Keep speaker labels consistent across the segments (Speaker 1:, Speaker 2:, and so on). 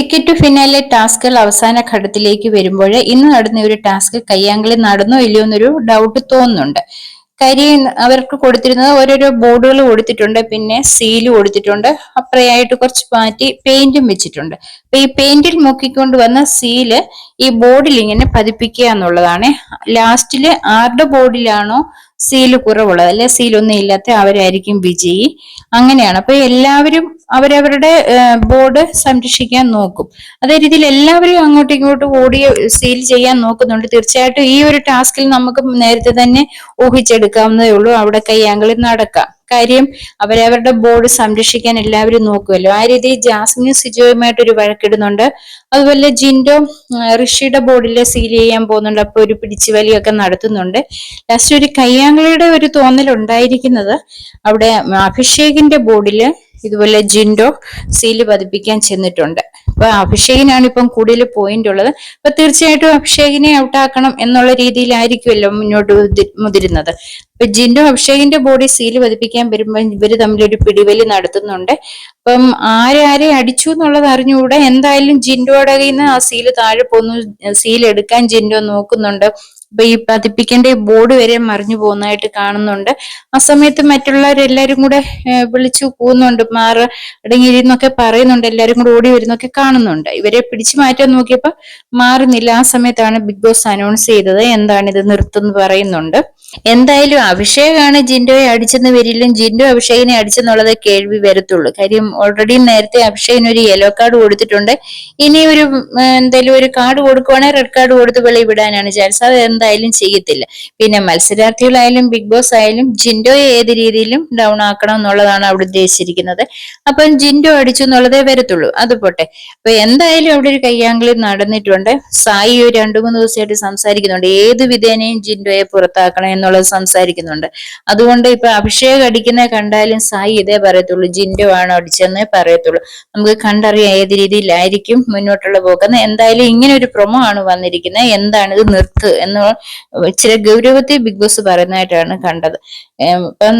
Speaker 1: Ticket to finale ടാസ്കുകൾ അവസാന ഘട്ടത്തിലേക്ക് വരുമ്പോൾ ഇന്ന് നടന്ന ഒരു ടാസ്ക് കയ്യാങ്കളി നടന്നോ ഇല്ലയോ എന്നൊരു ഡൗട്ട് തോന്നുന്നുണ്ട്. കരി അവർക്ക് കൊടുത്തിരുന്നത് ഓരോരോ ബോർഡുകൾ കൊടുത്തിട്ടുണ്ട് പിന്നെ സീൽ കൊടുത്തിട്ടുണ്ട് അപ്പറയായിട്ട് കുറച്ച് മാറ്റി പെയിന്റും വെച്ചിട്ടുണ്ട്. അപ്പൊ ഈ പെയിന്റിൽ മുക്കിക്കൊണ്ട് വന്ന സീൽ ഈ ബോർഡിൽ ഇങ്ങനെ പതിപ്പിക്കുക എന്നുള്ളതാണ്. ലാസ്റ്റിൽ ആരുടെ ബോർഡിലാണോ സീൽ കുറവുള്ളത്. അല്ലെ സീലൊന്നും ഇല്ലാത്ത അവരായിരിക്കും വിജയി. അങ്ങനെയാണ്. അപ്പൊ എല്ലാവരും അവരവരുടെ ബോർഡ് സംരക്ഷിക്കാൻ നോക്കും. അതേ രീതിയിൽ എല്ലാവരെയും അങ്ങോട്ടും ഇങ്ങോട്ടും ഓടി സീൽ ചെയ്യാൻ നോക്കുന്നുണ്ട്. തീർച്ചയായിട്ടും ഈ ഒരു ടാസ്കിൽ നമുക്ക് നേരത്തെ തന്നെ ഊഹിച്ചെടുക്കാവുന്നതേ ഉള്ളൂ. അവിടെ കയ്യാങ്കളിൽ നടക്കാം. കാര്യം അവരവരുടെ ബോർഡ് സംരക്ഷിക്കാൻ എല്ലാവരും നോക്കുമല്ലോ ആ രീതിയിൽ ജാസ്മിനും സിജോയുമായിട്ട് ഒരു വഴക്കിടുന്നുണ്ട്. അതുപോലെ ജിൻഡോ ഋഷിയുടെ ബോർഡിൽ സീൽ ചെയ്യാൻ പോകുന്നുണ്ട്. അപ്പൊ ഒരു പിടിച്ചുവലിയൊക്കെ നടത്തുന്നുണ്ട്. ലാസ്റ്റ് ഒരു കയ്യാങ്കളിയുടെ ഒരു തോന്നൽ ഉണ്ടായിരിക്കുന്നത് അവിടെ അഭിഷേകിന്റെ ബോർഡിൽ ഇതുപോലെ ജിൻഡോ സീൽ പതിപ്പിക്കാൻ ചെന്നിട്ടുണ്ട്. അപ്പൊ അഭിഷേകിനാണ് ഇപ്പം കൂടുതൽ പോയിന്റ് ഉള്ളത്. അപ്പൊ തീർച്ചയായിട്ടും അഭിഷേകിനെ ഔട്ടാക്കണം എന്നുള്ള രീതിയിലായിരിക്കുമല്ലോ മുന്നോട്ട് മുതിരുന്നത്. അപ്പൊ ജിൻഡോ അഭിഷേകിന്റെ ബോഡി സീൽ പതിപ്പിക്കാൻ വരുമ്പോൾ ഇവർ തമ്മിലൊരു പിടിവലി നടത്തുന്നുണ്ട്. അപ്പം ആരാരെ അടിച്ചു എന്നുള്ളത് അറിഞ്ഞുകൂടെ. എന്തായാലും ജിൻഡോയുടെ കയ്യിൽ നിന്ന് ആ സീൽ താഴെ പോന്നു. സീൽ എടുക്കാൻ ജിൻഡോ നോക്കുന്നുണ്ട്. ഈ പതിപ്പിക്കേണ്ട ബോർഡ് വരെ മറിഞ്ഞു പോകുന്നതായിട്ട് കാണുന്നുണ്ട്. ആ സമയത്ത് മറ്റുള്ളവരെല്ലാരും കൂടെ വിളിച്ചു പോകുന്നുണ്ട് മാറ് അടങ്ങിയിരുന്നൊക്കെ പറയുന്നുണ്ട്. എല്ലാരും കൂടെ ഓടി വരുന്നൊക്കെ കാണുന്നുണ്ട്. ഇവരെ പിടിച്ചു മാറ്റാൻ നോക്കിയപ്പോ മാറുന്നില്ല. ആ സമയത്താണ് ബിഗ് ബോസ് അനൗൺസ് ചെയ്തത്. എന്താണ് ഇത് നിർത്തുന്നു പറയുന്നുണ്ട്. എന്തായാലും അഭിഷേകാണ് ജിൻഡോയെ അടിച്ചെന്ന് വരില്ലും ജിൻഡോ അഭിഷേകിനെ അടിച്ചെന്നുള്ളത് കേൾവി വരത്തുള്ളൂ. കാര്യം ഓൾറെഡി നേരത്തെ അഭിഷേകിന് ഒരു യെല്ലോ കാർഡ് കൊടുത്തിട്ടുണ്ട്. ഇനി ഒരു എന്തായാലും ഒരു കാർഡ് കൊടുക്കുവാണെങ്കിൽ റെഡ് കാർഡ് കൊടുത്ത് വെളി വിടാനാണ് ചാൻസ് അത് എന്തായാലും ചെയ്യത്തില്ല. പിന്നെ മത്സരാർത്ഥികളായാലും ബിഗ് ബോസ് ആയാലും ജിൻഡോയെ ഏത് രീതിയിലും ഡൗൺ ആക്കണം എന്നുള്ളതാണ് അവിടെ ഉദ്ദേശിച്ചിരിക്കുന്നത്. അപ്പം ജിൻഡോ അടിച്ചു എന്നുള്ളതേ വരത്തുള്ളൂ. അത് പോട്ടെ. അപ്പൊ എന്തായാലും അവിടെ ഒരു കയ്യാങ്കളി നടന്നിട്ടുണ്ട്. സായി രണ്ടു മൂന്ന് ദിവസമായിട്ട് സംസാരിക്കുന്നുണ്ട്. ഏത് വിധേനയും ജിൻഡോയെ പുറത്താക്കണം എന്നുള്ളത് സംസാരിക്കുന്നുണ്ട്. അതുകൊണ്ട് ഇപ്പൊ അഭിഷേക് അടിക്കുന്ന കണ്ടാലും സായി ഇതേ പറയത്തുള്ളൂ. ജിൻഡോ ആണ് അടിച്ചെന്നേ പറയത്തുള്ളൂ. നമുക്ക് കണ്ടറിയാം ഏത് രീതിയിലായിരിക്കും മുന്നോട്ടുള്ള പോക്കുന്നത് എന്തായാലും ഇങ്ങനെ ഒരു പ്രൊമോ ആണ് വന്നിരിക്കുന്നത്. എന്താണ് ഇത് നിർത്ത് എന്ന് ചില ഗൗരവത്തെ ബിഗ് ബോസ് പറയുന്നതായിട്ടാണ് കണ്ടത്.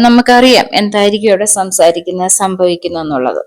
Speaker 1: നമുക്കറിയാം എന്തായിരിക്കും അവിടെ സംസാരിക്കുന്നത് സംഭവിക്കുന്നത് എന്നുള്ളത്